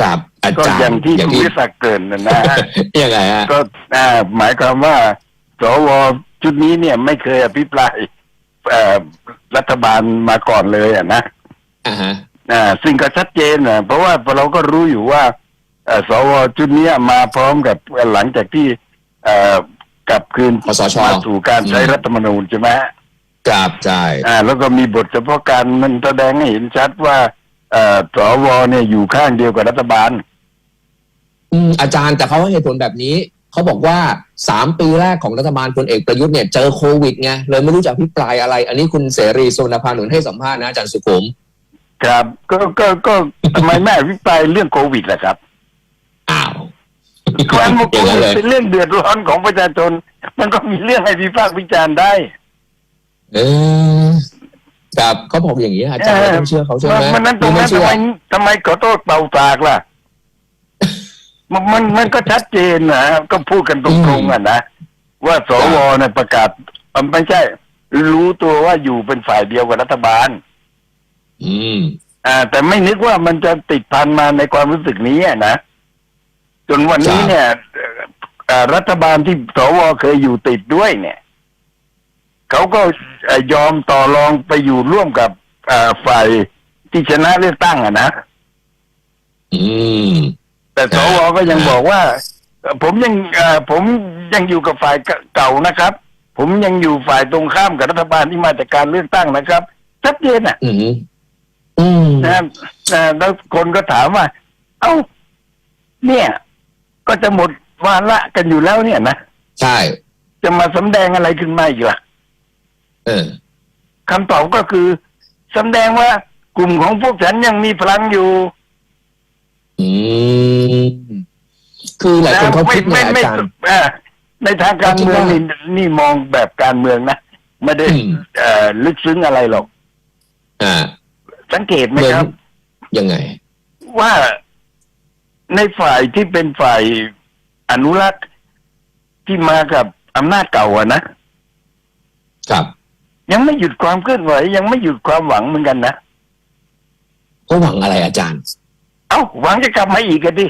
ครับอาก็จารย์อย่างที่อย่างคุณที่วิศักดิ์เกรินนะนะยังไงฮะ ก็อ่าหมายความว่าสวชุดนี้เนี่ยไม่เคยอภิปรายเอ่อรัฐบาลมาก่อนเลยอะนะอ่าฮะ อ่าซึ่งก็ชัดเจนนะเพราะว่าเราก็รู้อยู่ว่าเอ่อสวชุดเนี้ยมาพร้อมกับหลังจากที่เอ่อกลับคืนคสช มาสู่การใช้อืมรัฐธรรมนูญใช่ไหมฮะ ครับใช่ อ่าแล้วก็มีบทเฉพาะการมันแสดงให้เห็นชัดว่า เอ่อสวเนี่ยอยู่ข้างเดียวกับรัฐบาล อืมอาจารย์แต่เขาให้เหตุผลแบบนี้ เขาบอกว่าสามปีแรกของรัฐบาลพลเอกประยุทธ์เนี่ยเจอโควิดไงเลยไม่รู้จะอภิปรายอะไร อันนี้คุณเสรีสุวรรณพานุนให้สัมภาษณ์นะอาจารย์สุขุมครับ ก็ก็ก็ทำไมไม่อภิปรายเรื่องโควิดล่ะครับอ้าวความโคอย่างนั้นวิดเลยเป็นเรื่องเดือดร้อนของประชาชน มันก็มีเรื่องให้วิพากษ์วิจารณ์ได้ เออ ครับเขาบอกอย่างนี้อาจารย์ไม่ต้องเชื่อเขาใช่ไหมมันนั้นตรงไม่นั้นเชื่ทำอไมทำไมขอโทษเป่าปากล่ะ มันมันมันก็ชัดเจนนะก็พูดกันตรงๆอะนะว่าสวเนี่ยประกาศเอ่อไม่ใช่ รู้ตัวว่าอยู่เป็นฝ่ายเดียวกับรัฐบาล อืม อ่า แต่ไม่นึกว่ามันจะติดพันมาในความรู้สึกนี้อะนะจนวันนี้ครับเนี่ยเอ่อเอ่อรัฐบาลที่สวเคยอยู่ติดด้วยเนี่ย เขาก็เอ่อยอมต่อรองไปอยู่ร่วมกับเอ่อฝ่ายที่ชนะเลือกตั้งอะนะอืม แต่สวก็ยังบอกว่าเอ่อผมยังเอ่อผมยังอยู่กับฝ่ายเก่านะครับ ผมยังอยู่ฝ่ายตรงข้ามกับรัฐบาลที่มาจากการเลือกตั้งนะครับชัดเจนอะอืมอืมนะครับเอ่อแล้วคนก็ถามว่า เอ้า เนี่ย ก็จะหมดวาระกันอยู่แล้วเนี่ยนะใช่ จะมาสำแดงอะไรขึ้นมาอีกล่ะ เออคำตอบก็คือสำแดงว่ากลุ่มของพวกฉันยังมีพลังอยู่อืมคือหลายคนเขาคิดไม่เนี่ยอาไม่จารย์เอ่อในทางการเมืองเขาคินี่ดว่านี่มองแบบการเมืองนะไม่ได้อืมเอ่อลึกซึ้งอะไรหรอกอ่า สังเกตไหมเหมือนครับ ยังไง ว่าในฝ่ายที่เป็นฝ่ายอนุรักษ์ที่มากับอำนาจเก่าอะนะครับ ยังไม่หยุดความเคลื่อนไหว ยังไม่หยุดความหวังเหมือนกันนะเขาหวังอะไรอาจารย์ เอ้าหวังจะกลับมาอีกกันดิ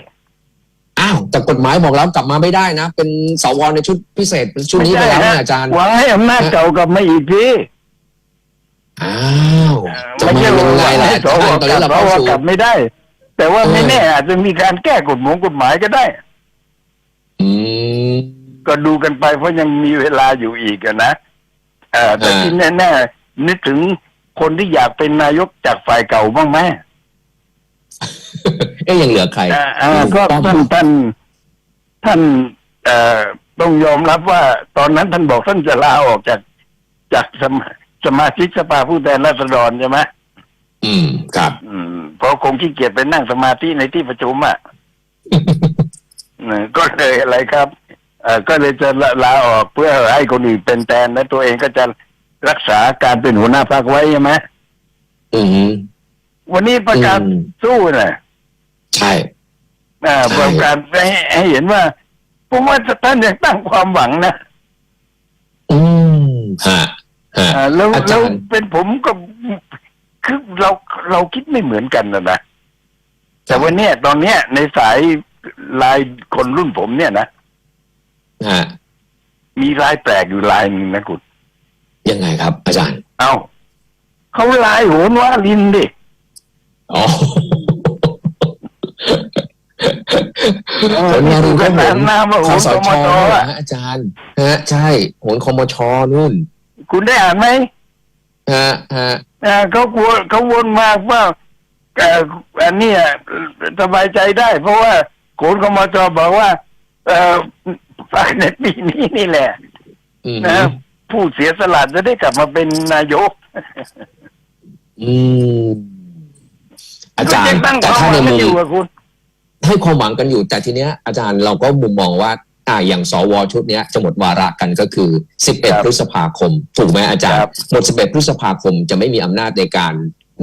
อ้าวแต่กฎหมายบอกแล้วกลับมาไม่ได้นะ เป็นสวในชุดพิเศษเป็นชุดนี้ไปแล้วเนี่ยอาจารย์หวังให้อำนาจเก่ากลับมาอีกทีอ้าวจะไม่มาใช่ยังว่าหไงวังล่ะให้อาสจารวย์ตอนกลันี้บเราสเข้าวสู่กลับไม่ได้ แต่ว่าไม่เออแน่อาจจะมีการแก้กฎหมงกฎหมายก็ได้ อืมก็ดูกันไปเพราะยังมีเวลาอยู่อีกอะนะ เออแต่เออที่แน่ๆนึกถึงคนที่อยากเป็นนายกจากฝ่ายเก่าบ้างไหมเอ๊ยยังเหลือใครอ่าอ่าลุงก็ป้อมท่านท่านท่านเอ่อต้องยอมรับว่า ตอนนั้นท่านบอกท่านจะลาออกจากจากสมาสมาชิกสภาผู้แทนราษฎรใช่ไหมอืมครับ อืมเพราะคงขี้เกียจไปนั่งสมาธิในที่ประชุมอะเออก็เลยอะไรครับ เออก็เลยจะลาลาออกเพื่อให้คนอื่นเป็นแทนและตัวเองก็จะรักษาการเป็นหัวหน้าพรรคไว้ใช่ไหมอืม วันนี้ประกาศอืม สู้น่ะใช่ อ่าใช่ ประกาศให้ให้เห็นว่าผมว่าท่านยังตั้งความหวังนะอืมฮะฮะ อ่าแล้วอาแล้จาวรย์เป็นผมก็คือเราเราคิดไม่เหมือนกันนะนะแต่วันเนี้ยตอนเนี้ยในสายลายคนรุ่นผมเนี่ยนะ ฮะมีลายแปลกอยู่ลายหนึ่งนะคุณยังไงครับ อาจารย์ เอาเขาลายโหนว่าลินดิอ๋อผลงานดูก็โหนน้ำมาโหคนสสชมจเหรออะฮะอาจารย์ฮะ ใช่โหนคมชนู่น คุณได้อ่านไหมฮะฮะอ่าเขากลัวเขาวนมาว่าเอ่ออันเนี้ยสบายใจได้ เพราะว่าโขนคมจบอกว่า เอ่อภายในปีนี้นี่แหละอืมนะผู้เสียสละจะได้กลับมาเป็นนายก อืมอาจารก็ย์งตั้งแต่ความถ้าหในวังกัมุนมอยู่อะคุณให้ความหวังกันอยู่ แต่ทีเนี้ย อาจารย์เราก็มุมมองว่า อ่าอย่างสวชุดเนี้ยจะหมดวาระกันก็คือ 11 พฤษภาคม ถูกไหมอาจารย์ หมด 11 พฤษภาคมจะไม่มีอำนาจในการ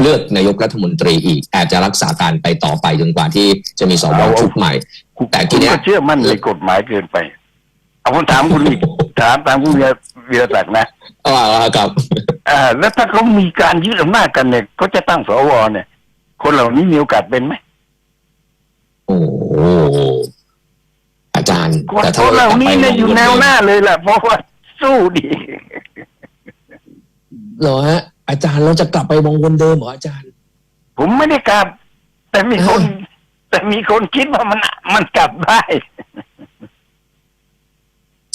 เลือกนายกรัฐมนตรีอีกอาจจะรักษาการไปต่อไปจนกว่าที่จะมีสวชุดใหม่ แต่ทีคุณเนี้ยก็เชื่อมั่นในกฎหมายเกินไป เอาผมถามคุณอีกถามตามคุณวีรศักดิ์นะอ่าครับอ่าแล้วถ้าเขามีการยึดอำนาจกันเนี่ยเขาจะตั้งสวเนี่ย คนเหล่านี้มีโอกาสเป็นไหมารย์คนแต่คถ้านเหล่านี้กลัเนี่ยบไปอยู่แนวหน้าเลยแหละเพราะว่าสู้ดีเหรอฮะ อาจารย์เราจะกลับไปวงวนเดิมเหรออาจารย์ ผมไม่ได้กลับ แต่มีคนเออแต่มีคนคิดว่ามันมันกลับได้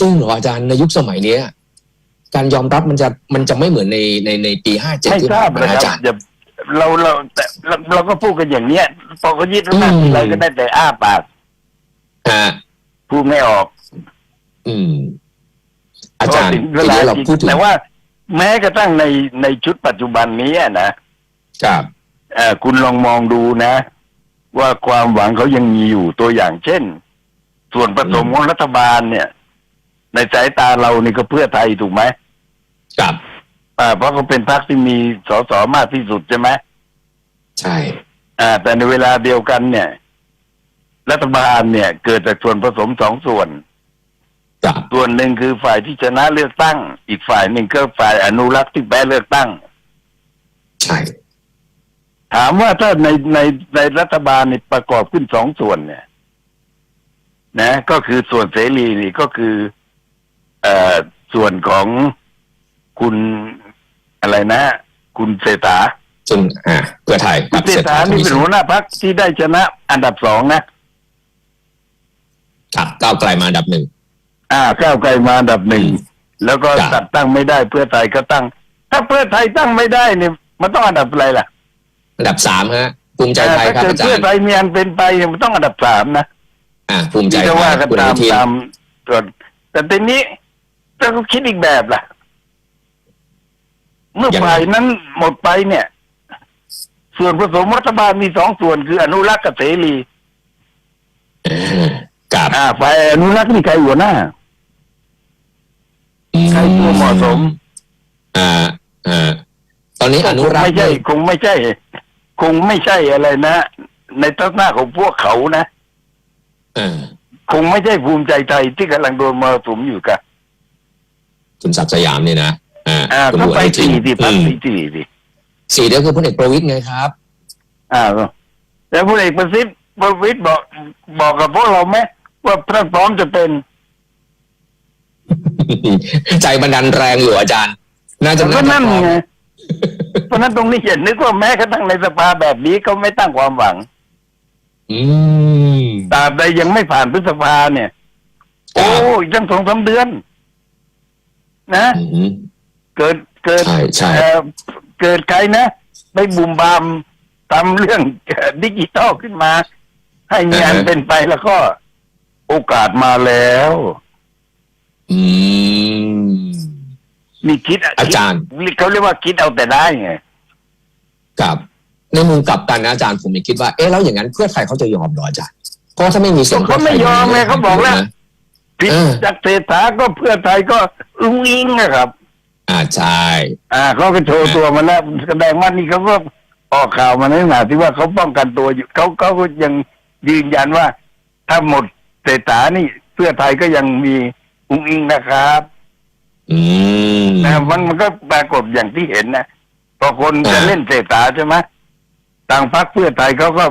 จริงเหรออาจารย์ในยุคสมัยเนี้ย การยอมรับมันจะมันจะไม่เหมือนในในในปีห้าเจ็ดไม่ที่ทราผ่าบนมานะนะคอารับจารย์ อย่าเราเราแต่เราเราก็พูดกันอย่างเนี้ยพอเขายึดอำนาจอืม ทีไรก็ได้แต่อ้าปากฮะพูดไม่ออกอืม อาจารย์พะทีถึงนี้เราจริงพูดถึงแต่ว่า แม้กระทั่งในในชุดปัจจุบันนี้นะครับเอ่อคุณลองมองดูนะ ว่าความหวังเขายังมีอยู่ตัวอย่างเช่น ส่วนผสมของรัฐบาลเนี่ย ในสายตาเรานี่ก็เพื่อไทยถูกไหมครับอ่าเพราะเขาเป็นพรรคที่มีสสมากที่สุดใช่ไหมใช่อ่า แต่ในเวลาเดียวกันเนี่ย รัฐบาลเนี่ย เกิดจากส่วนผสมสองส่วนครับส่วนหนึ่งคือฝ่ายที่ชนะเลือกตั้ง อีกฝ่ายหนึ่งก็ฝ่ายอนุรักษ์ที่แพ้เลือกตั้ง ใช่ถามว่าถ้าในในในรัฐบาลเนี่ยประกอบขึ้นสองส่วนเนี่ย นะ ก็คือส่วนเสรีนี่ก็คือเอ่อส่วนของคุณอะไรนะ คุณเศรษฐาซึ่งอ่าเพื่อไทยคุกัณบเศรเศรษษฐาฐาทนี่วีเป็นสินหัวหน้าพักที่ได้ชนะอันดับสองนะครับก้าวไกลมาอันดับหนึ่งอ่าก้าวไกลมาอันดับหนึ่งอืมแล้วก็ครับจัดตั้งไม่ได้เพื่อไทยก็ตั้ง ถ้าเพื่อไทยตั้งไม่ได้เนี่ยมันต้องอันดับอะไรล่ะ อันดับสามฮะภูมิใจไทยครับถ้าเกิดอาจาเพื่อรย์ไทยมีอันเป็นไปเนี่ยมันต้องอันดับสามนะอ่าภูมิใจที่ไทจะยว่ากันคุณอตามนุทินตามส่วนแต่ทีนี้ ถ้าเขาคิดอีกแบบล่ะ เมื่อยังไงฝ่ายนั้นหมดไปเนี่ย ส่วนผสมรัฐบาลมีสองส่วนคืออนุรักษ์กับเสรีอ่ากับอ่าฝ่ายอนุรักษ์นี่ใครหัวหน้าใครตัวเหมาะสม อ่าอ่าตอนนี้อนุรักไม่ษ์ใช่นี่คงไม่ใช่ คงไม่ใช่อะไรนะ ในทัศนะของพวกเขานะอ่าคงไม่ใช่ภูมิใจไทยที่กำลังโดนมรสุมอยู่กับ คุณศักดิ์สยามเนี่ยนะอ่าอ่าคุณก็บุไปอนุทินสี่สิพักอืมสี่สี่สิสี่เดียวคือพลเอกประวิตยไงครับ อ่าแล้วพลเอกประสิทธิ์ประวิตรบอกบอกกับพวกเราไหมว่าท่านพร้อมจะเป็น ใจบันดาลแรงอยู่อาจารย์ น่าจะก็น่าจะนั่นพร้อมไงเพราะฉะนั้นตรงนี้เห็นนึกว่าแม้กระทั่งในสภาแบบนี้ก็ไม่ตั้งความหวังอืม ตราบใดยังไม่ผ่านพฤษภาเนี่ย ครัโอ้บยตั้งสองสามเดือน นะ อืม เกิดเกิดใช่ใช่ เอ่อเกิดใครนะไปบุมบามทำเรื่อง ดิจิตอลขึ้นมา ให้มีอันเป็นไปแล้วก็โอกาสมาแล้ว อืม มีคิดอาจารย์ คิดเขาเรียกว่าคิดเอาแต่ได้ไงกับในมุมกลับกันนะอาจารย์ผมยังคิดว่าเอ๊ะแล้วอย่างนั้นเพื่อไทยเขาจะยอมเหรออาจารย์เพราะถ้าไม่มีเสียงเขาไม่ยอมไงเขาบอกแล้วนะ ผิดเออจากเศรษฐาก็เพื่อไทยก็อุ้งอิงนะครับ อ่าใช่อ่าเขาก็โชว์ตัวมาแล้วแสดงว่านี่เขาก็ออกข่าวมาในขณะที่ว่าเขาป้องกันตัวอยู่เขาเขาก็ยังยืนยันว่า ถ้าหมดเศรษฐานี่เพื่อไทยก็ยังมีอุ้งอิงนะครับ อืมนะมันมันก็ปรากฏอย่างที่เห็นนะพอคนจะอ่าเล่นเศรษฐาใช่ไหมทางพรรคเพื่อไทยเขาก็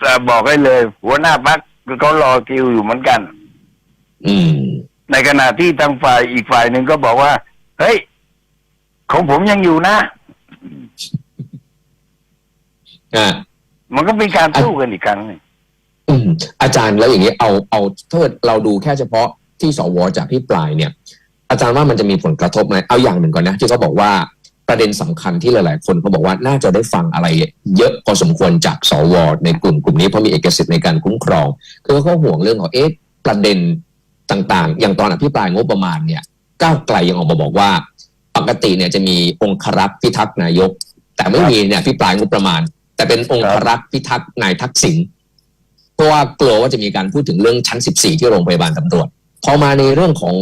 เอ่อบอกให้เลย หัวหน้าพรรคคือเขารอคิวอยู่เหมือนกัน อืม ในขณะที่ทางฝ่ายอีกฝ่ายหนึ่งก็บอกว่า เฮ้ย ของผมยังอยู่นะ อ่า มันก็เป็นการสู้กันอีกครั้งหนึ่งอืม อาจารย์แล้วอย่างนี้เอาเอาถ้าเกิดเราดูแค่เฉพาะที่สวจะพิปรายเนี่ย อาจารย์ว่ามันจะมีผลกระทบไหมเอาอย่างหนึ่งก่อนนะ ที่เขาบอกว่าประเด็นสำคัญที่หลาย ๆ คนเขาบอกว่าน่าจะได้ฟังอะไร เยอะพอสมควรจากสวในกลุ่มกลุ่มนี้เพราะมีเอกสิทธิ์ในการคุ้มครองคือเขาห่วงเรื่องของเอ๊ะประเด็น ต่างๆ อย่างตอนอภิปรายงบประมาณเนี่ยก้าวไกลยังออกมาบอกว่า ปกติเนี่ยจะมีองครักษ์พิทักษ์นายก แต่ไม่มีเนี่ยอภิปรายงบประมาณ แต่เป็นองครักษ์พิทักษ์นายทักษิณเพราะว่ากลัวว่าจะมีการพูดถึงเรื่องชั้น 14 ที่โรงพยาบาลตำรวจพอมาในเรื่องของ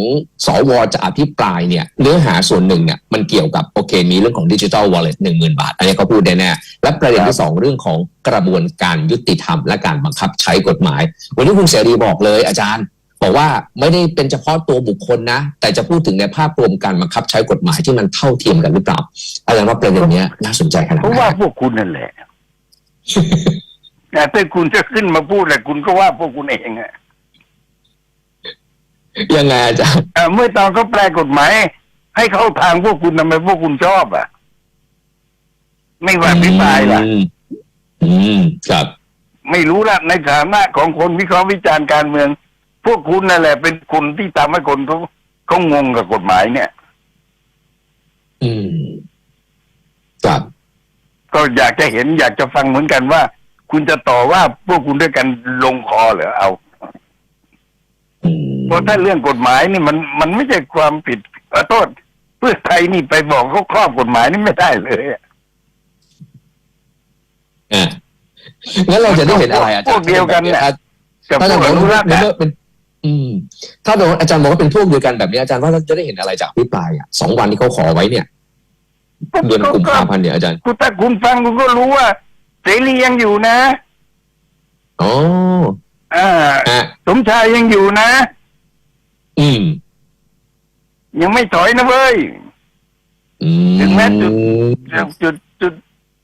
สวจะอภิปรายเนี่ยเนื้อหาส่วนหนึ่งเนี่ยมันเกี่ยวกับโอเคมีเรื่องของดิจิทัลวอลเล็ตหนึ่งหมื่นบาท อันนี้เขาพูดแน่ๆและประเด็นที่สองเรื่องของกระบวนการยุติธรรมและการบังคับใช้กฎหมาย วันนี้คุณเสรีบอกเลยอาจารย์ บอกว่าไม่ได้เป็นเฉพาะตัวบุคคลนะ แต่จะพูดถึงในภาพรวมการบังคับใช้กฎหมายที่มันเท่าเทียมกันหรือเปล่าอาจารย์ว่าประเด็นเนี้ยน่าสนใจขนาดเพราะไหนว่าพวกคุณนั่นแหละแต่ถ้าคุณจะขึ้นมาพูดแหละคุณก็ว่าพวกคุณเองอะยังไงอาจารย์เอ่อเมื่อตอนเขาแปลกฎหมาย ให้เข้าทางพวกคุณทำไมพวกคุณชอบอะ ไม่ว่าพิพายล่ะอืมอืมครับ ไม่รู้ละในฐานะของคนวิเคราะห์วิจารณ์การเมือง พวกคุณนั่นแหละเป็นคนที่ทำให้คนเขาเขางงกับกฎหมายเนี่ย อืมครับก็อยากจะเห็นอยากจะฟังเหมือนกันว่า คุณจะต่อว่าพวกคุณด้วยกันลงคอเหรอเอาอืมเพราะถ้าเรื่องกฎหมายนี่มันมันไม่ใช่ความผิดขอโทษเพื่อไทยนี่ไปบอกเขาครอบกฎหมายนี่ไม่ได้เลยอะอะงั้นเราจะได้เห็นอะไรอาจารย์พวกเดียวกันเนี่ยถ้ากับถ้าพจะวกบอกอนุรัว่ากษ์ในอะเมื่อเป็น อืมถ้าอาจารย์บอกว่าเป็นพวกเดียวกันแบบนี้อาจารย์ว่าเราจะได้เห็นอะไรจากพิปรายอะสองวันที่เขาขอไว้เนี่ยเดือนกุมภาพันธ์เนี่ยอาจารย์คุณถ้าคุณฟังคุณก็รู้ว่าเสรียังอยู่นะอ๋ออ่าอะสมชายยังอยู่นะ อืม ยังไม่ถอยนะเว้ยอืมถึงแม้จุดจุดจุด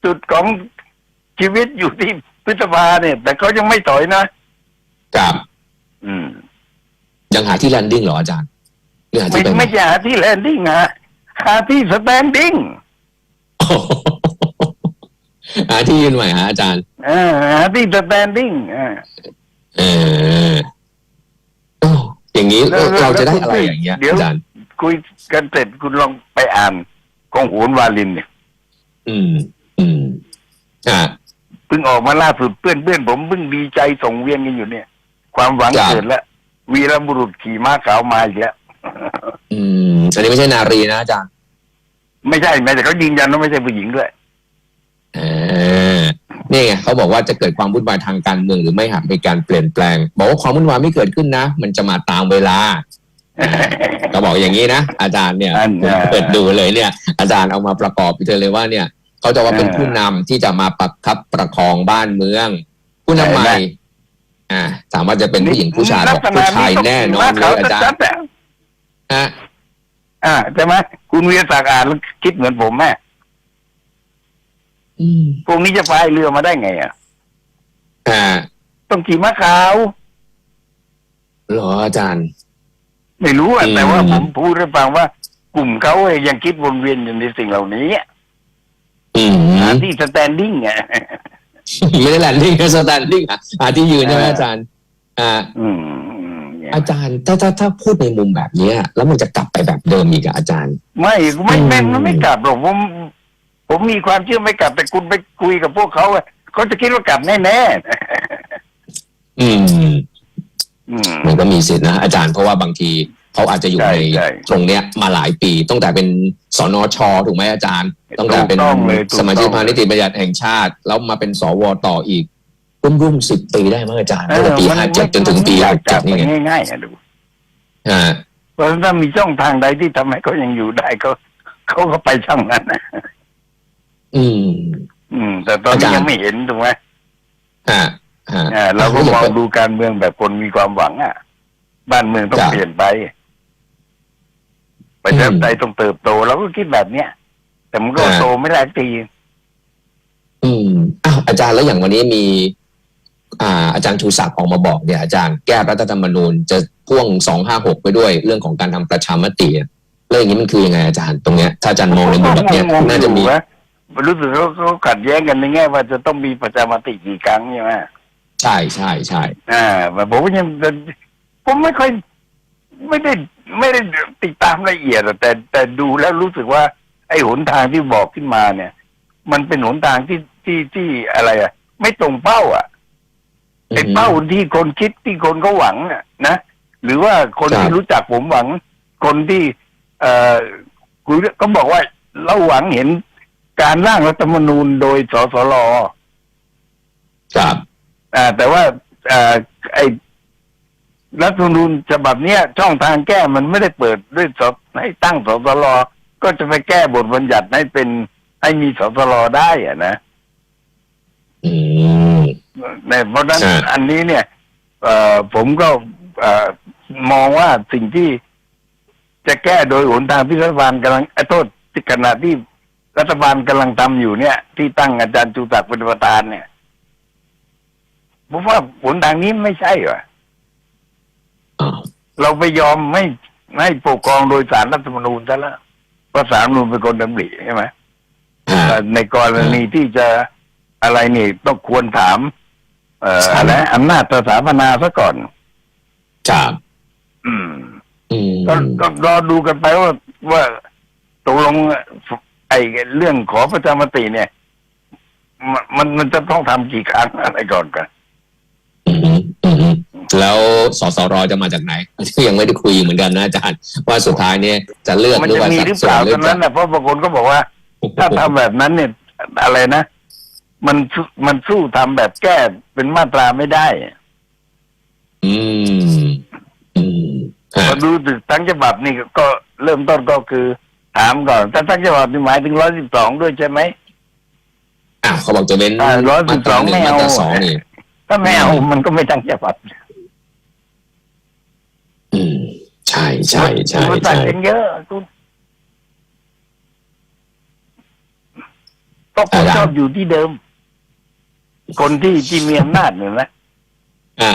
จุดของชีวิตอยู่ที่พฤษภาเนี่ย แต่เขายังไม่ถอยนะกับอืม ยังหาที่แลนดิ้งเหรออาจารย์ยังหาไม่ที่ไปไม่ใช่หาที่แลนดิ้งฮะหาที่สแตนดิ้งหาที่ยืนใหม่ฮะอาจารย์อ่าหาที่สแตนดิ้งอ่าเออโอ้อย่างนี้แล้วแล้วเราจะได้แล้วอะไรคุณอย่างเงี้ยเดี๋ยวอาจารย์ คุยกันเสร็จคุณลองไปอ่านของโหนวาลินเนี่ย อืม อืมอ่า เพิ่งออกมาล่าสุดเพื่อนเพื่อนผมเพิ่งดีใจส่งเวียนกันอยู่เนี่ย ความหวังครับเกิดแล้ว วีรบุรุษขี่ม้าขาวมาอีกแล้วอืมอันนี้ไม่ใช่นารีนะอาจารย์ไม่ใช่แม้แต่เขายืนยันว่าไม่ใช่ผู้หญิงด้วยเออนี่ไงเขาบอกว่าจะเกิดความวุ่นวายทางการเมืองหรือไม่หากมีการเปลี่ยนแปลง บอกว่าความวุ่นวายไม่เกิดขึ้นนะ มันจะมาตามเวลาก็บอกอย่างนี้นะ อาจารย์เนี่ยอันผมเปิดดูเลยเนี่ย อาจารย์เอามาประกอบไปเลยว่าเนี่ยเขาจะว่าเป็นเออผู้นำที่จะมาประคับประคองบ้านเมือง ผู้นำใหม่ใช่ไหม อ่าถามว่าจะเป็นผู้หญิงผู้ชายบอกผู้ชายแน่นอนเลยอาจารย์ย์ฮะอ่าใช่ไหมคุณวีรศักดิ์อ่านแล้วคิดเหมือนผมแม่อืมพวกนี้จะพายเรือมาได้ไงอะอ่าต้องขี่ม้าขาวเหรออาจารย์ ไม่รู้อะอืมแต่ว่าผมพูดให้ฟังว่า กลุ่มเขาเองยังคิดวนเวียนอยู่ในสิ่งเหล่านี้อืมหาที่สแตนดิ้งอะ ไม่ได้แลนดิ้งนะสแตนดิ้งอะหาที่ยืนใช่ไหมเออออาจารย์ อ่าอืมอืมเนี่ยอาจารย์ถ้าถ้าถ้าพูดในมุมแบบเนี้ย แล้วมันจะกลับไปแบบเดิมอีกอะอาจารย์ ไม่ไม่ไม่อืมมันไม่กลับหรอกผมผมมีความเชื่อไม่กลับแต่คุณไปคุยกับพวกเขาอะเขาจะคิดว่ากลับแน่อืมๆอืมมันก็มีสิทธินะอาจารย์เพราะว่าบางที เขาอาจจะอยู่ใช่ในใช่ตรงเนี้ยมาหลายปีตั้งแต่เป็นสนชถูกไหมอาจารย์ตั้งแต่เป็นถูกต้องเลยถูกต้องสมาชิกพานิติบัญญัติแห่งชาติ แล้วมาเป็นสวต่ออีกรุ่มรุ่มสิบปีได้มั้งอาจารย์ตั้งแต่ปีเออห้ามันเจ็ดจนถึงปีมัหนกกเจ็ลัดบนี่ไปไงง่ายๆอะดูอ่าเพราะฉะนั้นถ้ามีช่องทางใดที่ทำให้เขายังอยู่ได้เขาเขาก็ไปช่องนั้นนะอืม อืม แต่ตอนอาจานี้รย์ยังไม่เห็นถูกไหมฮะฮะอ่าเราก็มองดูการเมืองแบบคนมีความหวังอะ บ้านเมืองต้องจ้ะเปลี่ยนไป ประชาธิปไตยต้องเติบโตเราก็คิดแบบเนี้ยแต่มันก็อ่าโตไม่ได้สักทีอืมอ้าวอาจารย์แล้วอย่างวันนี้มีอ่าอาจารย์ชูศักดิ์ออกมาบอกเนี่ยอาจารย์แก้รัฐธรรมนูญจะพ่วงสองห้าหกไปด้วยเรื่องของการทำประชามติอะเรื่องอย่างนี้มันคือยังไงอาจารย์ตรงเนี้ย ถ้าอาจารย์มองในมุมแบบเนี้ยงงๆน่าจะมีอยู่นะรู้สึกว่าเขาขัดแย้งกันในแง่ว่าจะต้องมีประชามติกี่ครั้งใช่ไหมใช่ใช่ใช่อ่าแต่ผมก็ยังผมไม่ค่อยไม่ได้ ไม่ได้ติดตามละเอียดอะแต่แต่ดูแล้วรู้สึกว่า ไอ้หนทางที่บอกขึ้นมาเนี่ย มันเป็นหนทางที่ที่ที่อะไรอะไม่ตรงเป้าอะไอ้เป้าที่คนคิดที่คนเขาหวังน่ะนะหรือว่าคนที่รู้จักผมหวัง คนที่ เอ่อคุยก็บอกว่าเราหวังเห็นการร่างรัฐธรรมนูญโดยสสรครับอ่าแต่ว่าเอ่อไอ้ รัฐธรรมนูญฉบับเนี้ยช่องทางแก้มันไม่ได้เปิดด้วยสให้ตั้งสสรก็จะไปแก้บทบัญญัติให้เป็นให้มีสสรได้อะนะอืมในเพราะฉะนั้นใช่อันนี้เนี่ย เอ่อผมก็เอ่อมองว่าสิ่งที่จะแก้โดยหนทางที่รัฐบาลกำลังเอ่อโทษที่ขณะที่รัฐบาลกำลังทำอยู่เนี่ย ที่ตั้งอาจารย์จูศักดิ์เป็นประธานเนี่ยผมว่าหนทางนี้ไม่ใช่เหรออ้าว เราไปยอมไม่ให้ปกครองโดยสารรัฐธรรมนูญซะแล้วเพราะสารรัฐธรรมนูญเป็นคนดำริใช่ไหมอ่าแต่ในกรณีที่จะอะไรนี่ต้องควรถาม เอ่อครับอะไรอำนาจสถาปนาซะก่อนครับอืมอืมก็ก็รอดูกันไปว่าว่าตกลงไอ้เรื่องขอประชามติเนี่ย มันมันมันจะต้องทำกี่ครั้งอะไรก่อนกันอืมอืม แล้วสสรจะมาจากไหนยังไม่ได้คุยเหมือนกันนะอาจารย์ว่าสุดท้ายเนี่ยจะเลือกมันหรือจะว่ามีสัดหรือเปส่วนล่าหรืตอนนั้นนะเพราะบางคนก็บอกว่า ถ้าทำแบบนั้นเนี่ยอะไรนะ มันสู้มันสู้ทำแบบแก้เป็นมาตราไม่ได้ อืมอืมฮะพอดูถึงทั้งฉบับนี่ก็เริ่มต้นก็คือ ถามก่อนแต่ทั้งฉบับนี่หมายถึงร้อยสิบสองด้วยใช่ไหมอ้าวเขาบอกจะเว้นอ่า112มาตราหนึ่ไม่งเอามาตราสองนี่ถ้าไม่เอามันก็ไม่ทั้งฉบับ อืม ใช่ใช่ใช่มันต่าใช่งกันเยอะคุณก็คนชอบอยู่ที่เดิม คนที่ที่มีอำนาจเนี่ยนะอะ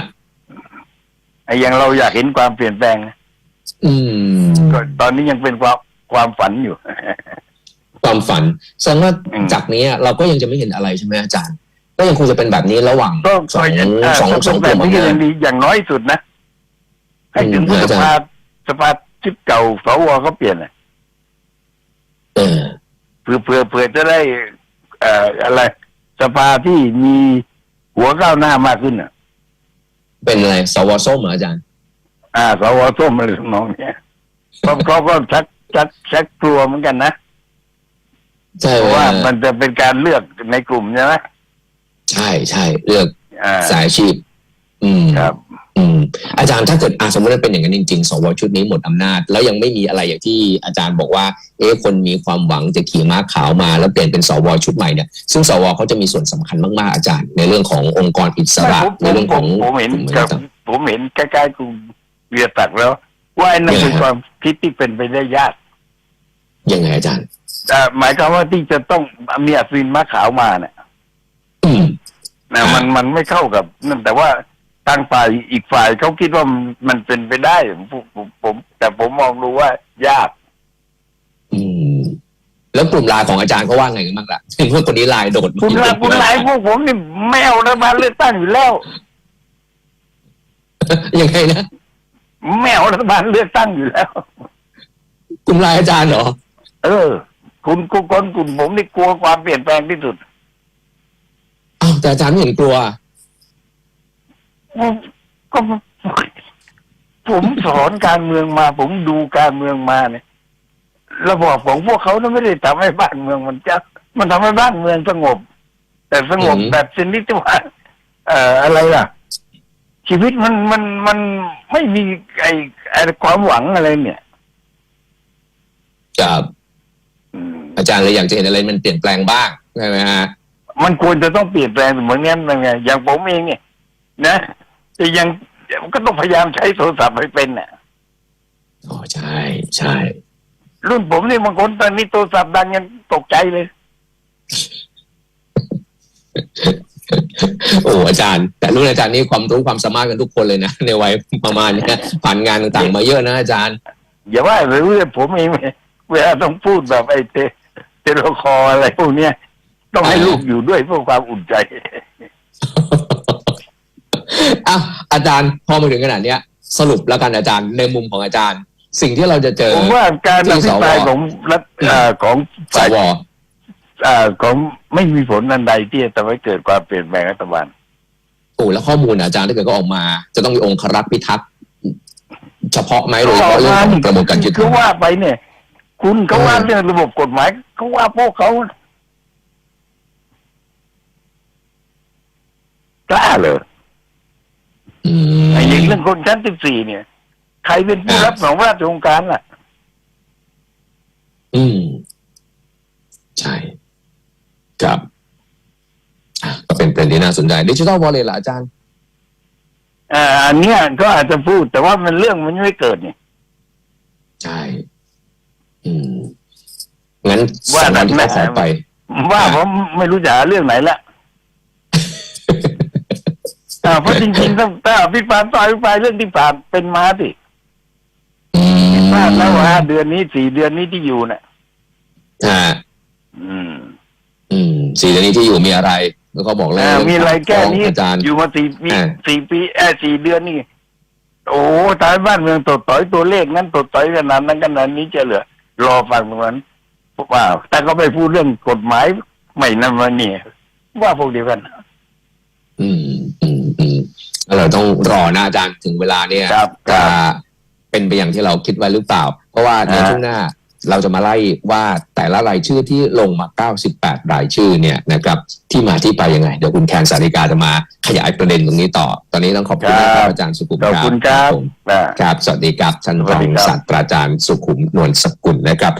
ไอ้อย่างเราอยากเห็นความเปลี่ยนแปลงนะอืม ก็ตอนนี้ยังเป็นความความฝันอยู่ ความฝันแสดงว่าอืม จากนี้เราก็ยังจะไม่เห็นอะไรใช่ไหมอาจารย์ ก็ยังคงจะเป็นแบบนี้ระหว่างก็สองก็สองก็สองกแบลุ่บมนี้ก็อำนายัจงดีอย่างน้อยสุดนะ ให้ถึงอืมสภาสภาชุดเก่าสวก็เปลี่ยนน่ะเออเพื่อเพื่อเพื่อจะได้เอ่ออะไร สภาที่มีหัวก้าวหน้ามากขึ้นอะ เป็นอะไรสวส้มเหรออาจารย์ อ่าสวส้มอะไรทำนองเนี้ยเพราะเขาก็ชักชักชักกลัวเหมือนกันนะใช่เพไหมราะว่ามันจะเป็นการเลือกในกลุ่มใช่ไหมใช่ใช่เลือกอ่าสายอาชีพ อืมครับ อืมอาจารย์ถ้าเกิดอาสมมติว่าเป็นอย่างนั้นจริงๆ สวชุดนี้หมดอำนาจ แล้วยังไม่มีอะไรอย่างที่อาจารย์บอกว่า เอ๊ะคนมีความหวังจะขี่ม้าขาวมา แล้วเปลี่ยนเป็นสวชุดใหม่เนี่ยซึ่งสวเขาจะมีส่วนสำคัญมากๆ อาจารย์ ในเรื่องขององค์กรอิสระผมในเรื่องผขอมงผมเห็นกลุ่มกับต่างผมเห็นใกล้ๆกลุ่มเวียตักแล้ว ว่าไอ้นั่นยังไงเป็นครับความคิดที่เป็นไปได้ยากยังไงอาจารย์ แต่หมายความว่าที่จะต้องมีอัศวินม้าขาวมาเนี่ยอืม นะอ่ามัมันมันไม่เข้ากับนั่นแต่ว่า ทางฝ่ายอีกฝ่ายเขาคิดว่ามันมันเป็นไปได้ผมผมผมแต่ผมมองดูว่ายาก อืม แล้วกลุ่มไลายของอาจารย์เขาว่าไงกันบ้างล่ะเห็นว่าคนนี้ไลายโดดมาคุณละคุณหลายพวกผมนี่ไม่เอารัฐบาลเลือกตั้งอยู่แล้วยังไงนะไม่เอารัฐบาลเลือกตั้งอยู่แล้ว กลุ่มไลายอาจารย์เหรอเออ คุณกุคนกลุ่มผมนี่กลัวความเปลี่ยนแปลงที่สุดอ้าวแต่อาจารย์ไม่เห็นกลัว ก็ผมสอนการเมืองมา ผมดูการเมืองมาเนี่ยระบอบของพวกเขานั้นไม่ได้ทำให้บ้านเมืองมันจะ มันทำให้บ้านเมืองสงบ แต่สงบอืมแบบชนิดที่ว่าเอ่ออะไรล่ะ ชีวิตมันมันมันไม่มีไอ้ไอ้ความหวังอะไรเนี่ยกับอืมอาจารย์เลยอยากจะเห็นอะไรมันเปลี่ยนแปลงบ้างใช่ไหมฮะมันควรจะต้องเปลี่ยนแปลงเหมือนงั้นยังไงอย่างผมเองเนี่ย นะ แต่ยังก็ต้องพยายามใช้โทรศัพท์ให้เป็นน่ะอ๋อใช่ใช่ รุ่นผมนี่บางคนตอนนี้โทรศัพท์ดังยังตกใจเลย โอ้อาจารย์ แต่รุ่นอาจารย์นี่ความรู้ความสามารถกันทุกคนเลยนะ ในวัยประมาณเนี้ยผ่านงานต่างๆมาเยอะนะอาจารย์อย่าว่าเลยเรื่องผมเองเวลาต้องพูดแบบไอ้เทเทโลคออะไรพวกเนี้ยต้องให้อ่าลูกอยู่ด้วยเพื่อความอุ่นใจ อะอาจารย์พอมาถึงขนาดเนี้ย สรุปแล้วกันอาจารย์ในมุมของอาจารย์ สิ่งที่เราจะเจอผมว่าการอที่ภิปรายสวของรัฐเอ่อของสฝ่ายวเอ่อของไม่มีผลอันใดที่จะทำให้เกิดความเปลี่ยนแปลงรัฐบาล โอ้แล้วข้อมูลอาจารย์ถ้าเกิดก็ออกมา จะต้องมีองค์ครักษ์พิทักษ์เฉพาะไหมโดยเฉพาะเรื่องของกระบวนการยุติธรเขารมว่าไปเนี่ย คุณเขาว่าเรื่องระบบกฎหมายเขาว่าพวกเขากล้าเลยอืม ไอ้อย่างเรื่องคนชั้นสิบสี่เนี่ย ใครเป็นผู้รับของราชองค์การล่ะ อืม ใช่ครับอะก็เป็นประเด็นที่น่าสนใจดิจิทัลวอลเล็ตล่ะอาจารย์อ่าอันเนี้ยก็อาจจะพูด แต่ว่ามันเรื่องมันยังไม่เกิดเนี่ยใช่ อืมงั้นว่าสองวันที่แบบเขาขอไหนไปว่าอ่าผมไม่รู้จะหาเรื่องไหนละ อ่าเพราะจริงๆถ้าถ้าพิพายต่อพิพายเรื่องที่ผ่านเป็นมาสิทราบแล้วว่าเดือนนี้สี่เดือนนี้ที่อยู่น่ะฮะอืมอืมสี่เดือนนี้ที่อยู่มีอะไรแล้วก็บอกเลยอ่ามีอะไรแก้นี้ อาจารย์ อยู่มาสี่ปีอ่า สี่ปีเออสี่เดือนนี่ โอ้ตายบ้านเมืองตดต่อยตัวเลขนั้นตดต่อยขนาดนั้นขนาดนี้จะเหลือ รอฟังตรงนั้นพวกว่าแต่ก็ไปพูดเรื่องกฎหมาย ไม่นั่นมาเนี่ยว่าพวกเดียวกัน อืมอืมอืมเราต้องรอนะอาจารย์ถึงเวลาเนี่ยครับคจะรับเป็นไปอย่างที่เราคิดไว้หรือเปล่า เพราะว่าในอ่าช่วงหน้าเราจะมาไล่ว่าแต่ละรายชื่อที่ลงมา 98 รายชื่อเนี่ยนะครับ ที่มาที่ไปยังไง เดี๋ยวคุณแคนสาริกาจะมาขยายประเด็นตรงนี้ต่อ ตอนนี้ต้องขอบคุณนะครับอาจารย์สุขุมขอบคุณครับผมอ่าครับ สวัสดีครับท่านสรวัสอดีงครับศาสตราจารย์สุขุมนวลสกุลนะครับ